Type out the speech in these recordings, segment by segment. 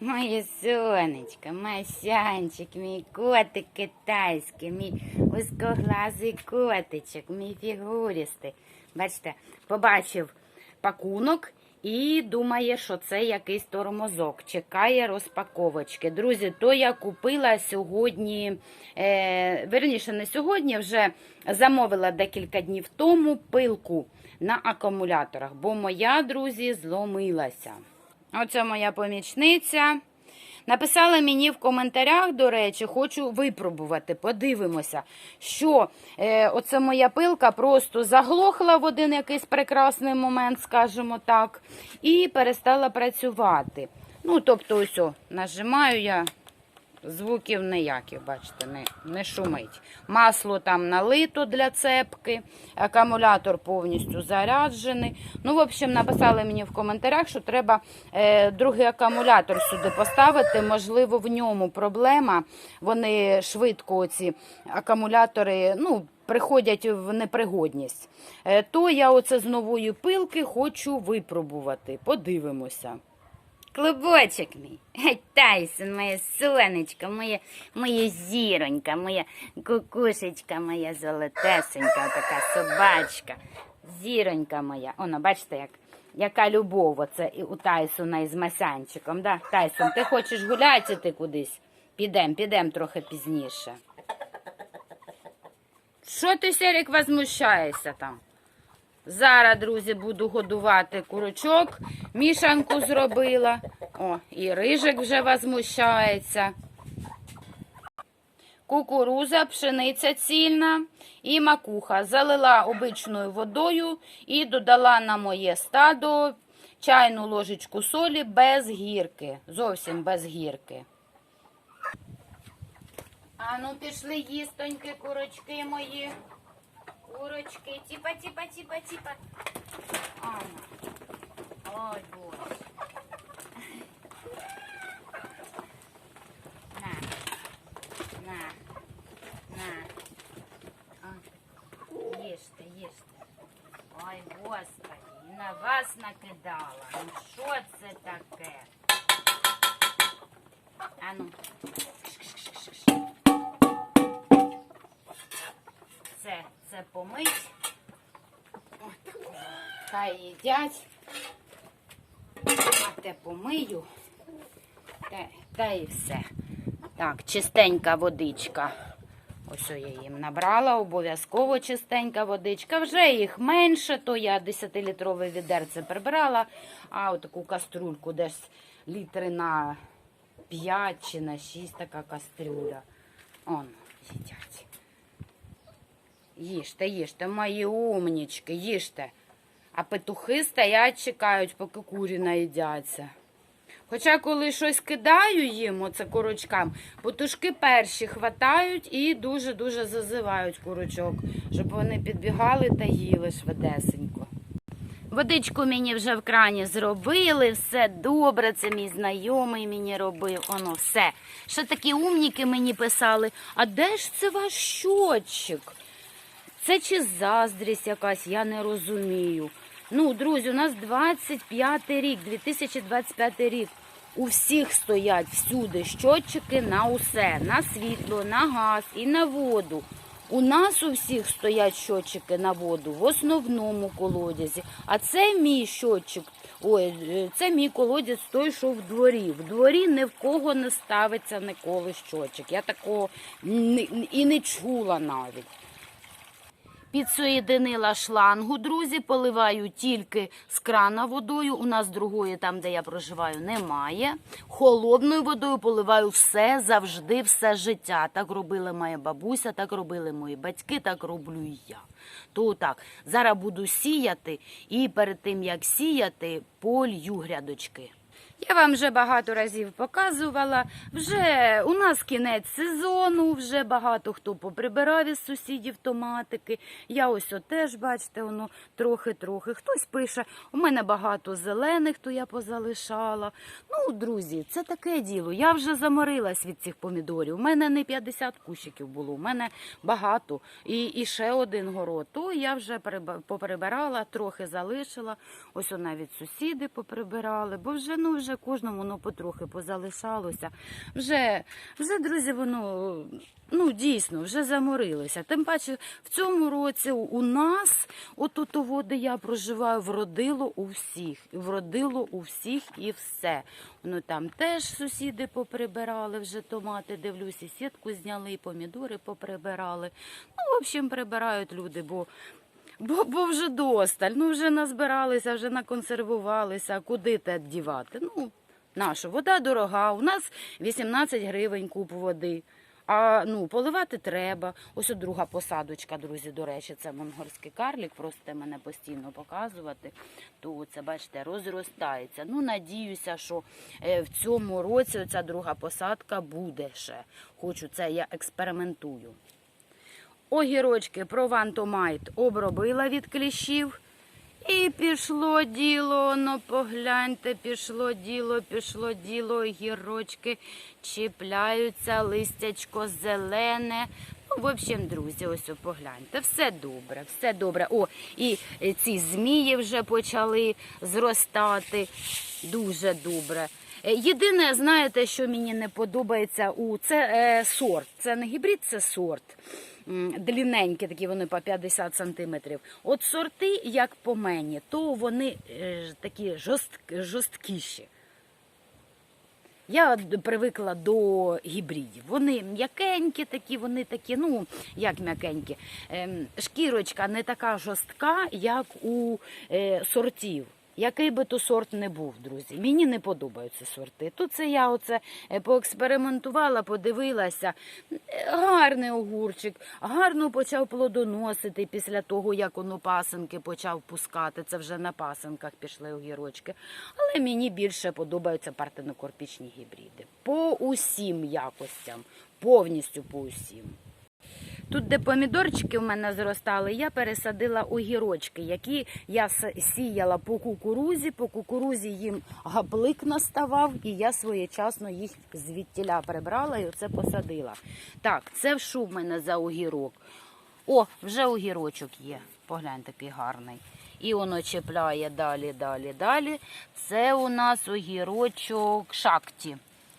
Моє сонечко, масянчик, мій котик китайський, мій узкоглазий котичок, мій фігурістий. Бачите, побачив пакунок і думає, що це якийсь тормозок. Чекає розпаковочки. Друзі, то я купила сьогодні, е, верніше, не сьогодні, вже замовила декілька днів тому пилку на акумуляторах, бо моя, друзі, зломилася. Оце моя помічниця. Написала мені в коментарях, до речі, хочу випробувати. Подивимося, що е, оце моя пилка просто заглохла в один якийсь прекрасний момент, скажімо так, і перестала працювати. Ну, тобто, ось, о, нажимаю я, звуків ніяких, бачите, не, не шумить. Масло там налито для цепки, акумулятор повністю заряджений. Ну, в общем, написали мені в коментарях, що треба е, другий акумулятор сюди поставити. Можливо, в ньому проблема. Вони швидко ці акумулятори, ну, приходять в непригодність. Е, то я оце з нової пилки хочу випробувати. Подивимося. Клубочок мій, Гей, Тайсон, моє сонечко, моє, моє зіронька, моя кукушечка, моя золотесенька, така собачка, зіронька моя. Оно, бачите, як, яка любов оце у Тайсона із Масянчиком. Да? Тайсон, ти хочеш гуляти ти кудись? Підем, підем трохи пізніше. Що ти, Серік, возмущаєшся там? Зараз, друзі, буду годувати курочок. Мішанку зробила. О, і рижик вже возмущається. Кукуруза, пшениця цільна і макуха. Залила обичною водою і додала на моє стадо чайну ложечку солі без гірки. Зовсім без гірки. А ну пішли їстоньки, курочки мої. Курочки, типа, типа, типа, типа. Ана. Ой, боже. На. На. На. А. Їжте, їжте. Ой, господи, і на вас накидала. Ну що це таке? Ану. Це, Це помить. Хай їдять. А те помию. Та, та і все. Так, чистенька водичка. Ось я їм набрала, обов'язково чистенька водичка. Вже їх менше, то я 10-літрове відерце прибрала, а отаку каструльку десь літри на 5 чи на 6 така кастрюля. Он, їдять. Їжте, їжте, мої умнічки, їжте. А петухи стоять, чекають, поки курі наїдяться. Хоча, коли щось кидаю їм, оце курочкам, петушки перші хватають і дуже-дуже зазивають курочок, щоб вони підбігали та їли швидесенько. Водичку мені вже в крані зробили, все добре, це мій знайомий мені робив, воно все. Ще такі умніки мені писали, а де ж це ваш щотчик? Це чи заздрість якась, я не розумію. Ну, друзі, у нас 25 рік, 2025 рік. У всіх стоять всюди щотчики на усе, на світло, на газ і на воду. У нас у всіх стоять щотчики на воду в основному колодязі. А це мій щотчик, ой, е, це мій колодязь той, що в дворі. В дворі ні в кого не ставиться ніколи щотчик. Я такого і не чула навіть. Підсоєдинила шлангу, друзі, поливаю тільки з крана водою. У нас другої, там, де я проживаю, немає. Холодною водою поливаю все завжди, все життя. Так робила моя бабуся, так робили мої батьки, так роблю і я. То так, зараз буду сіяти і перед тим як сіяти, полью грядочки. Я вам вже багато разів показувала. Вже у нас кінець сезону, вже багато хто поприбирав із сусідів томатики. Я ось от теж, бачите, воно трохи-трохи. Хтось пише, у мене багато зелених, то я позалишала. Ну, друзі, це таке діло. Я вже заморилась від цих помідорів. У мене не 50 кущиків було, у мене багато. І, і ще один город. То я вже поприбирала, трохи залишила. Ось навіть сусіди поприбирали, бо вже ну вже. кожному воно потрохи позалишалося. Вже, вже друзі, воно ну дійсно вже заморилося. Тим паче в цьому році у нас, отут того, де я проживаю, вродило у всіх. Вродило у всіх і все. Ну там теж сусіди поприбирали вже томати, дивлюсь, і сітку зняли, помідори поприбирали. Ну, в общем, прибирають люди, бо. Бо, бо вже досталь, ну вже назбиралися, вже наконсервувалися, куди те дівати? Ну, наша вода дорога, у нас 18 гривень куб води. А ну, поливати треба. Ось от друга посадочка, друзі, до речі, це монгольський карлік, просите мене постійно показувати. То це, бачите, розростається. Ну, надіюся, що е, в цьому році ця друга посадка буде ще. Хочу це, я експериментую. Огірочки провантомайт обробила від кліщів. І пішло діло, ну погляньте, пішло діло, пішло діло, огірочки чіпляються, листячко зелене. Ну, в общем, друзі, ось погляньте, все добре, все добре. О, і е, ці змії вже почали зростати. Дуже добре. Е, Єдине, знаєте, що мені не подобається у це е, сорт. Це не гібрид, це сорт. Длінненькі такі вони по 50 сантиметрів. От сорти, як по мені, то вони е, такі жорст, жорсткіші. Я привикла до гібридів. Вони м'якенькі такі, вони такі, ну, як м'якенькі. Ем, шкірочка не така жорстка, як у е, сортів. Який би то сорт не був, друзі. Мені не подобаються сорти. Тут це я оце е, поекспериментувала, подивилася. Е, Гарний огурчик, гарно почав плодоносити після того, як воно пасенки почав пускати. Це вже на пасенках пішли огірочки. Але мені більше подобаються партенокорпічні гібриди. По усім якостям, повністю по усім. Тут, де помідорчики в мене зростали, я пересадила огірочки, які я сіяла по кукурузі. По кукурузі їм гаплик наставав, і я своєчасно їх звідтіля прибрала і оце посадила. Так, це що в мене за огірок? О, вже огірочок є. Поглянь, такий гарний. І воно чіпляє далі, далі, далі. Це у нас огірочок шакті.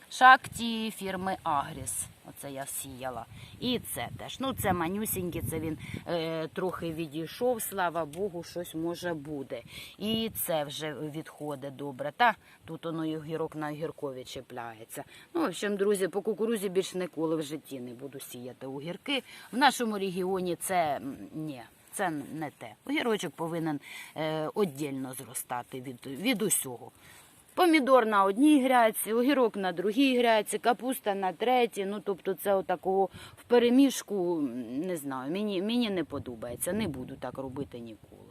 Шакті фірми Агріс. Оце я сіяла. І це теж. Ну, це манюсінький, це він е, трохи відійшов, слава Богу, щось може буде. І це вже відходить добре. Та тут воно і огірок на огіркові чіпляється. Ну, в общем, друзі, по кукурузі більш ніколи в житті не буду сіяти огірки. В нашому регіоні це ні. Це не те. Огірочок повинен е, віддільно зростати від, від усього. Помідор на одній грядці, огірок на другій грядці, капуста на третій. Ну, тобто, це отакого в переміжку, не знаю, мені, мені не подобається, не буду так робити ніколи.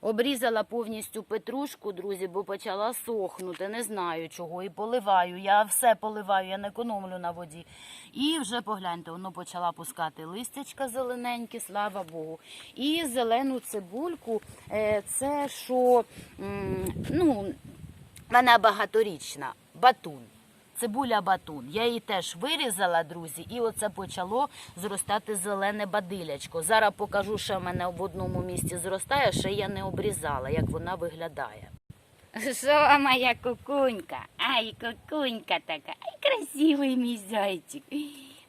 Обрізала повністю петрушку, друзі, бо почала сохнути. Не знаю чого. І поливаю. Я все поливаю, я не економлю на воді. І вже погляньте, воно почала пускати листячка зелененькі, слава Богу. І зелену цибульку. е, Це що, м, ну, вона багаторічна, батун. Цибуля батун. Я її теж вирізала, друзі, і оце почало зростати зелене бадилячко. Зараз покажу, що в мене в одному місці зростає, ще я не обрізала, як вона виглядає. Що моя кукунька? Ай, кукунька така, ай, красивий мій зайчик.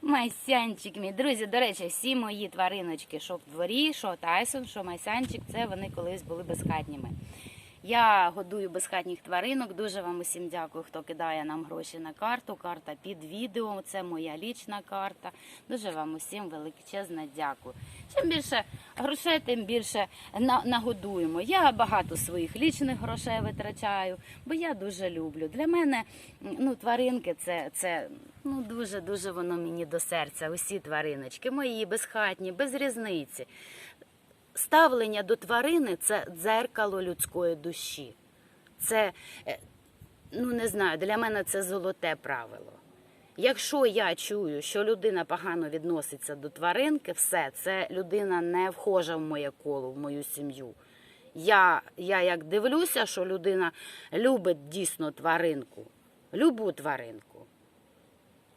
Масянчик мій. Друзі, до речі, всі мої твариночки, що в дворі, що Тайсон, що Масянчик, це вони колись були безхатніми. Я годую безхатніх тваринок. Дуже вам усім дякую, хто кидає нам гроші на карту. Карта під відео. Це моя лічна карта. Дуже вам усім величезне дякую. Чим більше грошей, тим більше нагодуємо. Я багато своїх лічних грошей витрачаю, бо я дуже люблю. Для мене ну, тваринки це, це ну, дуже дуже воно мені до серця. Усі твариночки, мої безхатні, без різниці ставлення до тварини це дзеркало людської душі. Це, е, ну не знаю, для мене це золоте правило. Якщо я чую, що людина погано відноситься до тваринки, все, це людина не вхожа в моє коло, в мою сім'ю. Я, я як дивлюся, що людина любить дійсно тваринку, любу тваринку,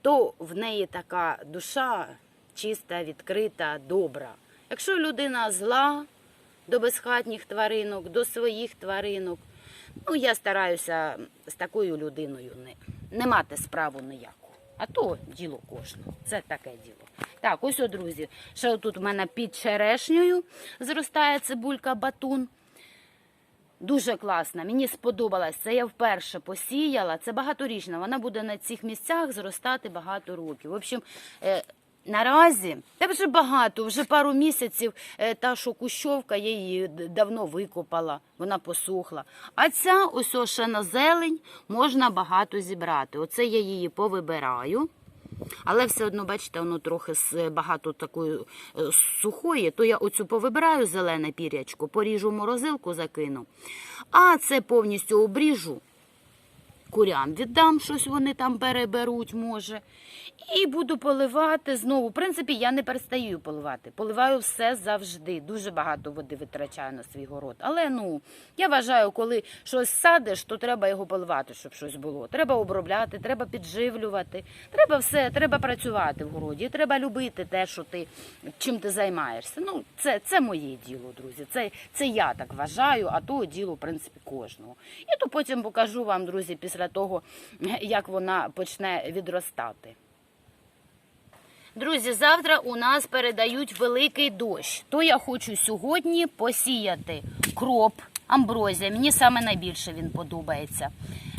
то в неї така душа чиста, відкрита, добра. Якщо людина зла до безхатніх тваринок, до своїх тваринок, Ну, я стараюся з такою людиною не, не мати справу ніяку. А то діло кожного. Це таке діло. Так, ось, о, друзі, ще тут у мене під черешнею зростає цибулька батун. Дуже класна, мені сподобалась. Це я вперше посіяла. Це багаторічна. Вона буде на цих місцях зростати багато років. В общем, е, наразі та вже багато, вже пару місяців е, та, що кущовка, я її давно викопала, вона посохла. А ця ось ще на зелень можна багато зібрати. Оце я її повибираю. Але все одно, бачите, воно трохи багато такої е, сухої, то я оцю повибираю зелене пірячко, поріжу морозилку, закину. А це повністю обріжу, курям віддам, щось вони там переберуть, може. І буду поливати знову. В принципі, я не перестаю поливати. Поливаю все завжди. Дуже багато води витрачаю на свій город. Але ну, я вважаю, коли щось садиш, то треба його поливати, щоб щось було. Треба обробляти, треба підживлювати. Треба все, треба працювати в городі. Треба любити те, що ти чим ти займаєшся. Ну, це, це моє діло, друзі. Це, це я так вважаю, а то діло, в принципі, кожного. І то потім покажу вам, друзі, після того, як вона почне відростати. Друзі, завтра у нас передають великий дощ. То я хочу сьогодні посіяти кроп, амброзія. Мені саме найбільше він подобається.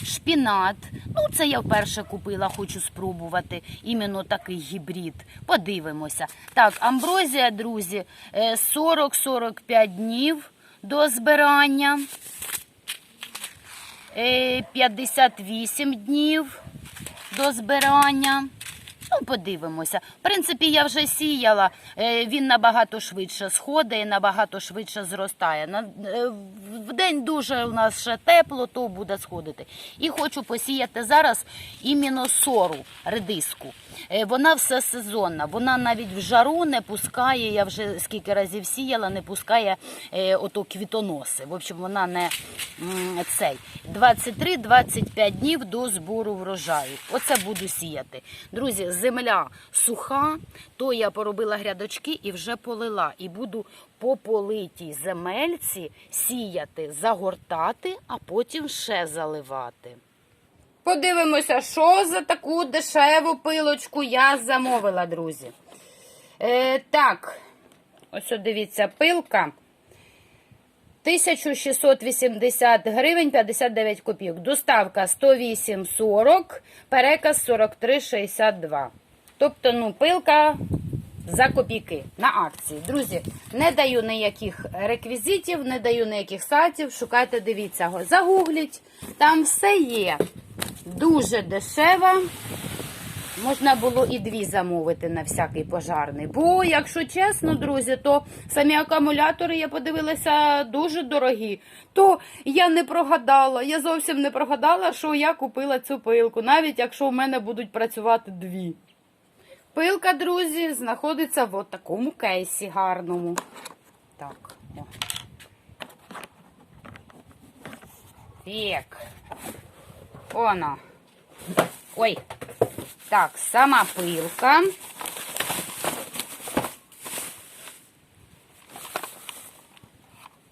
Шпінат. Ну, це я вперше купила, хочу спробувати. Іменно такий гібрид. Подивимося. Так, амброзія, друзі, е, 40-45 днів до збирання. Е, 58 днів до збирання. Ну, подивимося. В принципі, я вже сіяла. Е, Він набагато швидше сходить набагато швидше зростає. Е, в день дуже у нас ще тепло, то буде сходити. І хочу посіяти зараз іменно сору редиску. Е, Вона все сезонна. Вона навіть в жару не пускає. Я вже скільки разів сіяла, не пускає е, ото квітоноси. В общем, вона не цей 23-25 днів до збору врожаю. Оце буду сіяти. Друзі, земля суха, то я поробила грядочки і вже полила. І буду по политій земельці сіяти, загортати, а потім ще заливати. Подивимося, що за таку дешеву пилочку я замовила, друзі. Е, так, ось дивіться, пилка. 1680 гривень 59 копійок. Доставка 108,40, переказ 43,62. Тобто, ну, пилка за копійки на акції. Друзі, не даю ніяких реквізитів, не даю ніяких сайтів. Шукайте, дивіться, загугліть. Там все є. Дуже дешево. Можна було і дві замовити на всякий пожарний. Бо, якщо чесно, друзі, то самі акумулятори, я подивилася, дуже дорогі. То я не прогадала, я зовсім не прогадала, що я купила цю пилку, навіть якщо в мене будуть працювати дві. Пилка, друзі, знаходиться в такому кейсі гарному. Так. О. Так. Оно. Ой. Так, сама пилка.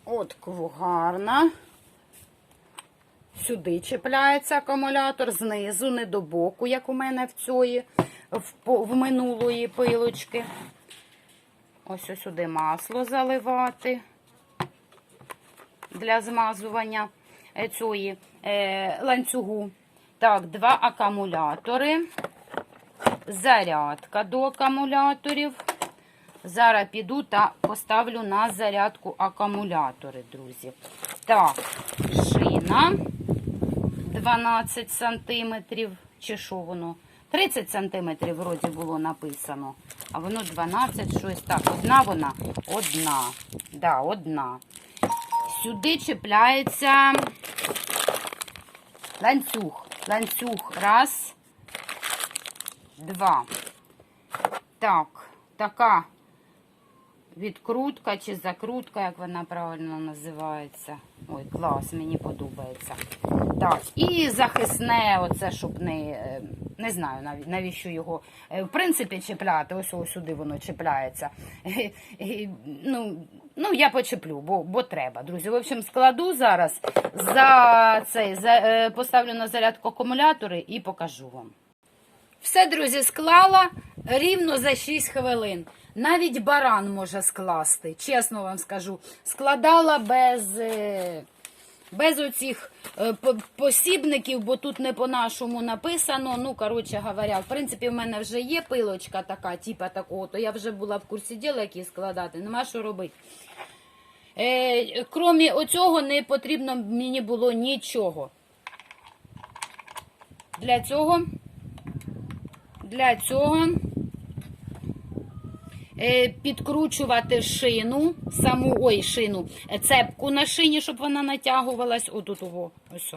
От гарна. Сюди чіпляється акумулятор, знизу, не до боку, як у мене в цієї, в, в минулої пилочки. Ось ось сюди масло заливати для змазування цієї е, ланцюгу. Так, два акумулятори. Зарядка до акумуляторів. Зараз піду та поставлю на зарядку акумулятори, друзі. Так, шина 12 сантиметрів. Чи що воно? 30 сантиметрів вроді було написано. А воно 12, щось так. Одна вона? Одна. Да, одна. Сюди чіпляється ланцюг. Ланцюг. Раз. Два. Так, така відкрутка чи закрутка, як вона правильно називається. Ой, клас, мені подобається. Так, і захисне, оце, щоб не, не знаю навіщо його е, в принципі чіпляти. Ось ось сюди воно чіпляється. Е, е, Ну, Ну, я почеплю, бо, бо треба, друзі. В общем, складу зараз за цей, за, поставлю на зарядку акумулятори і покажу вам. Все, друзі, склала рівно за 6 хвилин. Навіть баран може скласти, чесно вам скажу. Складала без, е, без оцих е, посібників, бо тут не по-нашому написано. Ну, коротше говоря, в принципі, в мене вже є пилочка така, типа такого, то я вже була в курсі діла, які складати, нема що робити. Е, крім оцього, не потрібно мені було нічого. Для цього для цього підкручувати шину, саму ой, шину, е, цепку на шині, щоб вона натягувалась. Отут ось.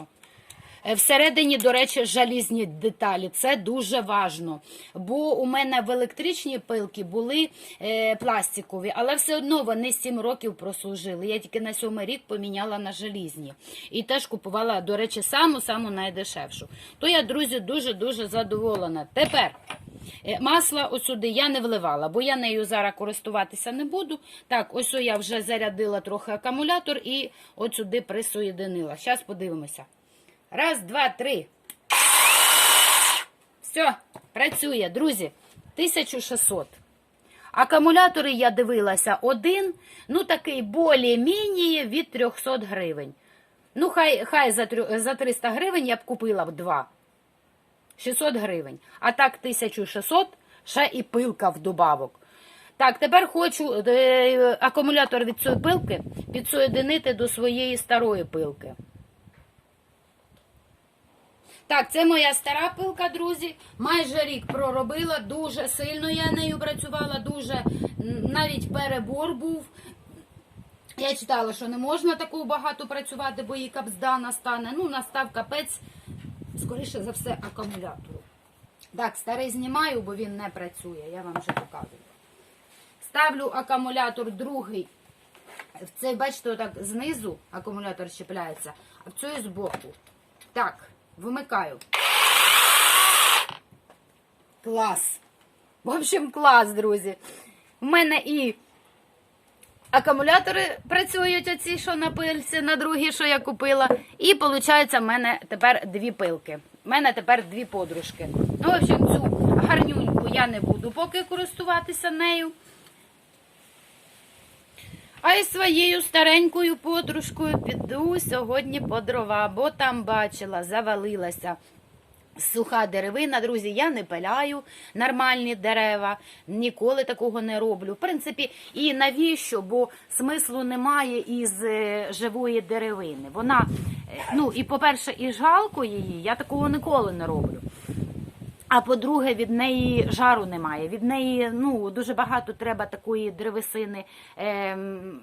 Е, Всередині, до речі, жалізні деталі. Це дуже важно. Бо у мене в електричні пилки були е, пластикові, але все одно вони 7 років прослужили. Я тільки на сьомий рік поміняла на желізні. І теж купувала, до речі, саму-саму найдешевшу. То я, друзі, дуже-дуже задоволена. Тепер. Е, Масла сюди я не вливала, бо я нею зараз користуватися не буду. Так, ось я вже зарядила трохи акумулятор і от сюди присоєдинила. Зараз подивимося. Раз, два, три. Все, працює, друзі. 1600. Акумулятори я дивилася один, ну такий більш-міні від 300 гривень. Ну, хай, хай за 300 гривень я б купила б два. 600 гривень. А так 1600, ще і пилка в добавок. Так, тепер хочу е, акумулятор від цієї пилки підсоєдинити до своєї старої пилки. Так, це моя стара пилка, друзі. Майже рік проробила, дуже сильно я нею працювала, дуже навіть перебор був. Я читала, що не можна такого багато працювати, бо їй капзда настане. Ну, настав капець, скоріше за все, акумулятору. Так, старий знімаю, бо він не працює, я вам вже показую. Ставлю акумулятор другий. В цей, бачите, отак знизу акумулятор щепляється, а в цей збоку. Так, вимикаю. Клас. В общем, клас, друзі. У мене і акумулятори працюють, оці, що на пильці, на другій, що я купила. І виходить, в мене тепер дві пилки. У мене тепер дві подружки. Ну, в общем, цю гарнюньку я не буду поки користуватися нею. А із своєю старенькою подружкою піду сьогодні по дрова, бо там бачила, завалилася. Суха деревина, друзі, я не пиляю нормальні дерева, ніколи такого не роблю. В принципі, і навіщо? Бо смислу немає із е, живої деревини. Вона, е, ну і по-перше, і жалко її, я такого ніколи не роблю. А по-друге, від неї жару немає. Від неї ну дуже багато треба такої древесини, ем,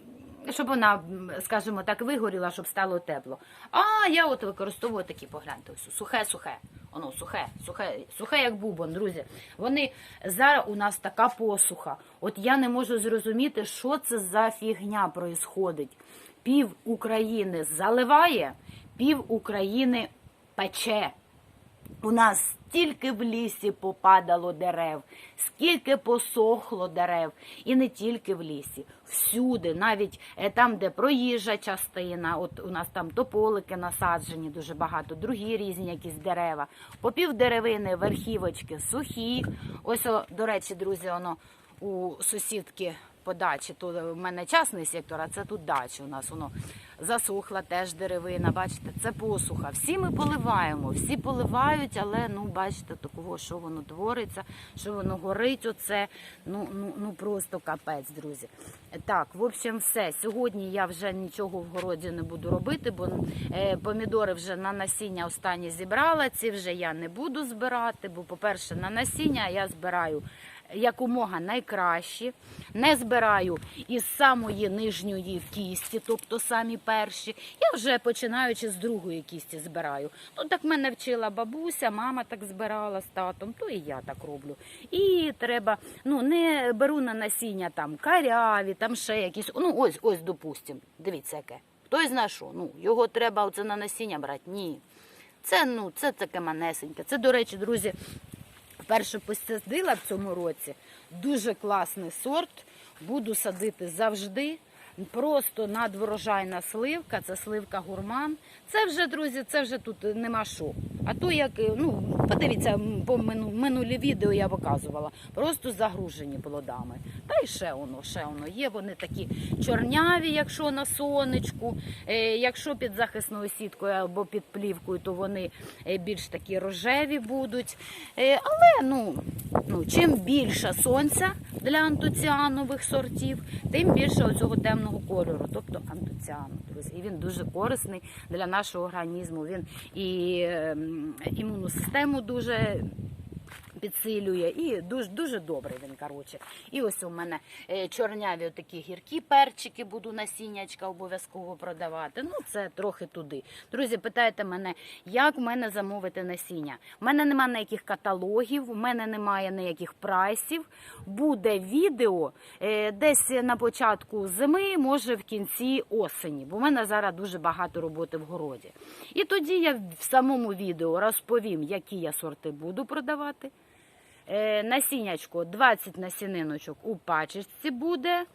щоб вона, скажімо так, вигоріла, щоб стало тепло. А я от використовую такі, погляньте, ось сухе, сухе. Воно сухе, сухе, сухе, як бубон, друзі. Вони зараз у нас така посуха. От я не можу зрозуміти, що це за фігня проїсходить. Пів України заливає, пів України пече. У нас стільки в лісі попадало дерев, скільки посохло дерев, і не тільки в лісі, всюди, навіть е, там, де проїжджа частина, от у нас там тополики насаджені, дуже багато, другі різні якісь дерева. Попів деревини, верхівочки сухі. Ось, до речі, друзі, воно у сусідки по дачі. Тут в мене частний сектор, а це тут дача. У нас воно засохла теж деревина. Бачите, це посуха. Всі ми поливаємо, всі поливають, але ну бачите, такого, що воно твориться, що воно горить. Оце ну, ну, ну просто капець, друзі. Так, в общем, все. Сьогодні я вже нічого в городі не буду робити, бо е, помідори вже на насіння останні зібрала. Ці вже я не буду збирати, бо, по-перше, на насіння я збираю якомога найкращі. Не збираю із самої нижньої кісті, тобто самі перші. Я вже починаючи з другої кісті збираю. Ну так мене вчила бабуся, мама так збирала з татом, то і я так роблю. І треба, ну не беру на насіння там каряві, там ще якісь. Ну ось, ось, допустим. Дивіться, яке. Хтось знає що? Ну, його треба оце на насіння брати. Ні. Це ну, це таке манесеньке. Це, до речі, друзі, вперше посадила в цьому році. Дуже класний сорт. Буду садити завжди. Просто надворожайна сливка, це сливка гурман. Це вже, друзі, це вже тут нема що. А то як, е, ну, подивіться, по минулі відео я показувала, просто загружені плодами. Та й ще воно, ще воно є. Вони такі чорняві, якщо на сонечку. Е, якщо під захисною сіткою або під плівкою, то вони е, більш такі рожеві будуть. Але ну, ну, чим більше сонця для антоціанових сортів, тим більше оцього темного кольору, тобто антоціану, друзі. І він дуже корисний для нашого організму. Він і ем, імунну систему дуже підсилює і дуже дуже добрий він. Коротше. І ось у мене е, чорняві такі гіркі перчики буду насіннячка обов'язково продавати. Ну це трохи туди. Друзі, питайте мене, як в мене замовити насіння? У мене немає ніяких каталогів, у мене немає ніяких прайсів. Буде відео е, десь на початку зими, може в кінці осені, бо в мене зараз дуже багато роботи в городі. І тоді я в самому відео розповім, які я сорти буду продавати. Е, Насіннячко 20 насіниночок у пачечці буде.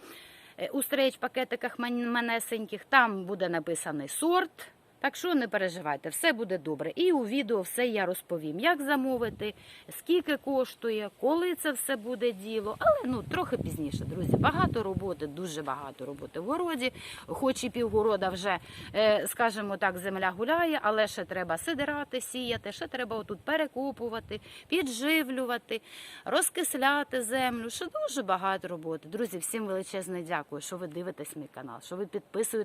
Е, У стрейч пакетиках ман- манесеньких. Там буде написаний сорт. Так що не переживайте, все буде добре. І у відео все я розповім, як замовити, скільки коштує, коли це все буде діло. Але ну трохи пізніше, друзі. Багато роботи, дуже багато роботи в городі. Хоч і півгорода вже, е, скажімо так, земля гуляє, але ще треба сидирати, сіяти, ще треба отут перекопувати, підживлювати, розкисляти землю. Ще дуже багато роботи. Друзі, всім величезне дякую, що ви дивитесь мій канал, що ви підписуєте.